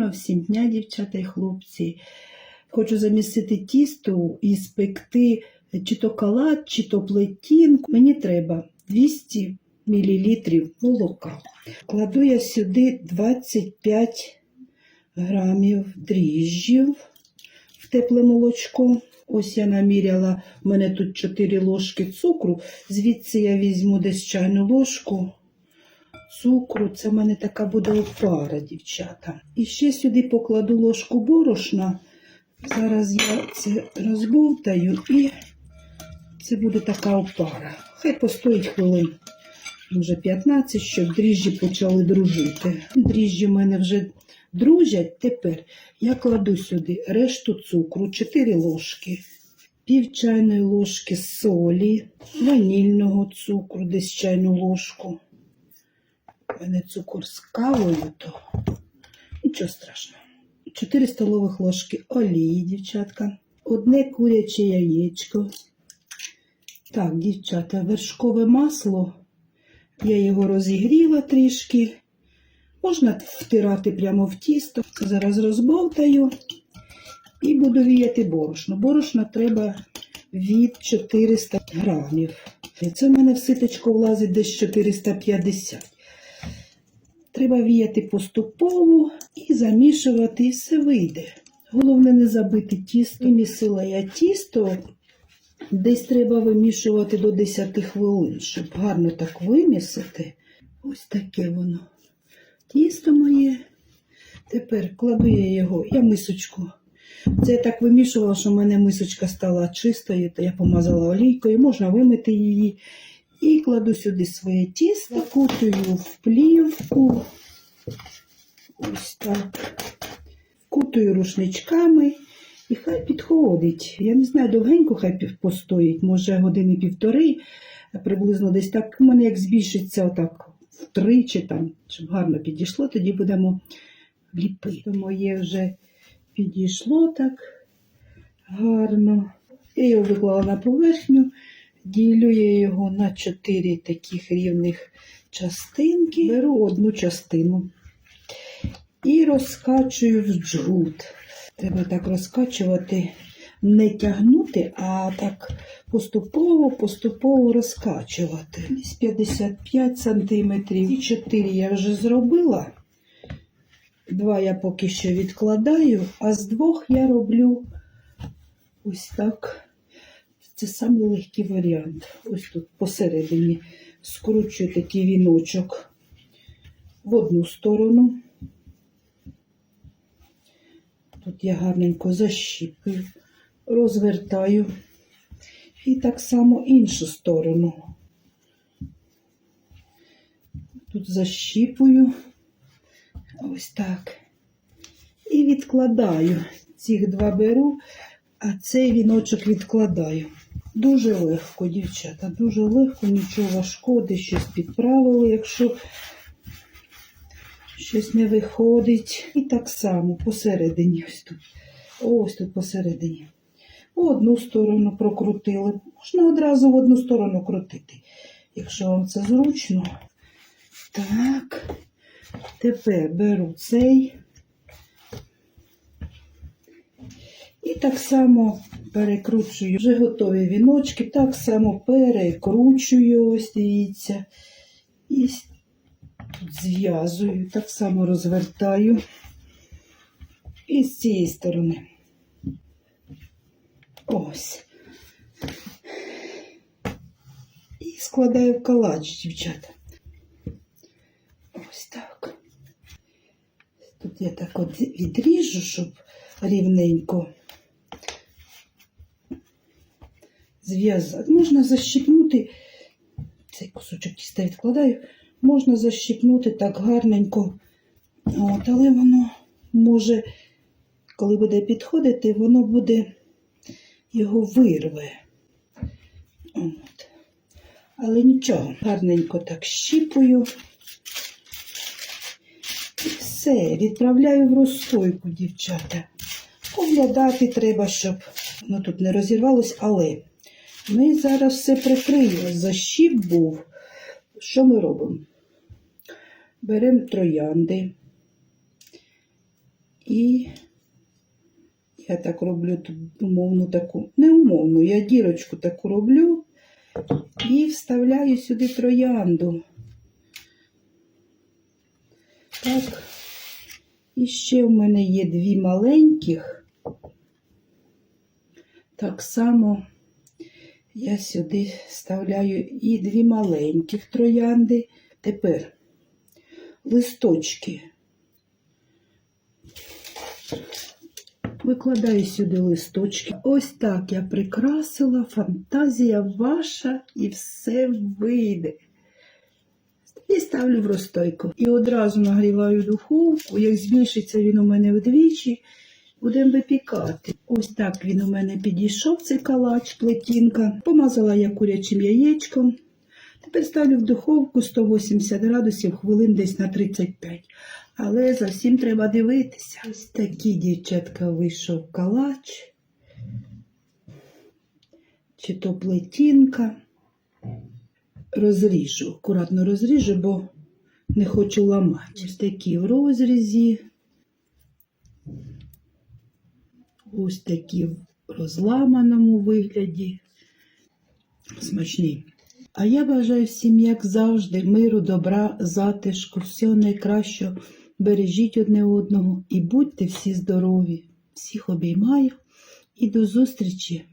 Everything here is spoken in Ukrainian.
Гарного всім дня, дівчата і хлопці. Хочу замісити тісто і спекти чи то калат, чи то плетін. Мені треба 200 мл молока. Кладу я сюди 25 грамів дріжджів в тепле молочко. Ось я наміряла, у мене тут 4 ложки цукру. Звідси я візьму десь чайну ложку цукру. Це в мене така буде опара, дівчата. І ще сюди покладу ложку борошна. Зараз я це розбовтаю і це буде така опара. Хай постоїть хвилин, може 15, щоб дріжджі почали дружити. Дріжджі в мене вже дружать. Тепер я кладу сюди решту цукру, 4 ложки, пів чайної ложки солі, ванільного цукру, десь чайну ложку. У мене цукор з кавою, то нічого страшного. 4 столових ложки олії, дівчатка. Одне куряче яєчко. Так, дівчата, вершкове масло. Я його розігріла трішки. Можна втирати прямо в тісто. Зараз розбовтаю і буду віяти борошно. Борошна треба від 400 грамів. Це в мене в ситочку влазить десь 450. Треба віяти поступово і замішувати, і все вийде. Головне не забити тісто. Місила я тісто. Десь треба вимішувати до 10 хвилин, щоб гарно так вимісити. Ось таке воно. Тісто моє. Тепер кладу я його, я мисочку. Це я так вимішувала, що в мене мисочка стала чистою, то я помазала олійкою, можна вимити її. І кладу сюди своє тісто, кутаю в плівку. Ось так. Кутаю рушничками і хай підходить. Я не знаю, довгенько хай постоїть, може години півтори, приблизно десь так. У мене як збільшиться отак втричі, там, щоб гарно підійшло, тоді будемо ліпити. Моє вже підійшло так гарно. Я його виклала на поверхню. Ділю я його на чотири таких рівних частинки. Беру одну частину і розкачую в джгут. Треба так розкачувати, не тягнути, а так поступово, поступово розкачувати. Десь 55 сантиметрів. І 4 я вже зробила. Два я поки що відкладаю, а з двох я роблю ось так. Це самий легкий варіант. Ось тут посередині скручую такий віночок в одну сторону. Тут я гарненько защіпую, розвертаю. І так само іншу сторону. Тут защіпую. Ось так. І відкладаю. Цих два беру, а цей віночок відкладаю. Дуже легко, дівчата, дуже легко, нічого десь щось підправили, якщо щось не виходить. І так само посередині ось тут. Ось тут посередині. Одну сторону прокрутили. Можна одразу в одну сторону крутити, якщо вам це зручно. Так, тепер беру цей. Так само перекручую вже готові віночки, так само перекручую, ось дивіться. І зв'язую, так само розвертаю. І з цієї сторони. Ось. І складаю в калач, дівчата. Ось так. Тут я так от відріжу, щоб рівненько зв'язати. Можна защипнути, цей кусочок тіста відкладаю, можна защипнути так гарненько. От, але воно може, коли буде підходити, воно буде його вирве. От. Але нічого, гарненько так щіпую. І все, відправляю в розстойку, дівчата. Оглядати треба, щоб воно тут не розірвалось, але ми зараз все прикриємо. Защіп був. Що ми робимо? Беремо троянди, І я так роблю умовну таку, не умовну, я дірочку таку роблю і вставляю сюди троянду. Так. І ще в мене є дві маленьких. Так само я сюди вставляю і дві маленьких троянди. Тепер листочки. Викладаю сюди листочки. Ось так я прикрасила, фантазія ваша і все вийде. І ставлю в розстойку. І одразу нагріваю духовку. Як збільшиться він у мене вдвічі, будемо випікати. Ось так він у мене підійшов, цей калач, плетінка. Помазала я курячим яєчком. Тепер ставлю в духовку 180 градусів, хвилин десь на 35. Але за всім треба дивитися. Ось такий, дівчатка, вийшов калач. Чи то плетінка. Розріжу, акуратно розріжу, бо не хочу ламати. Ось такі в розрізі. Ось такі в розламаному вигляді. Смачні. А я бажаю всім, як завжди, миру, добра, затишку, всього найкращого. Бережіть одне одного і будьте всі здорові. Всіх обіймаю і до зустрічі!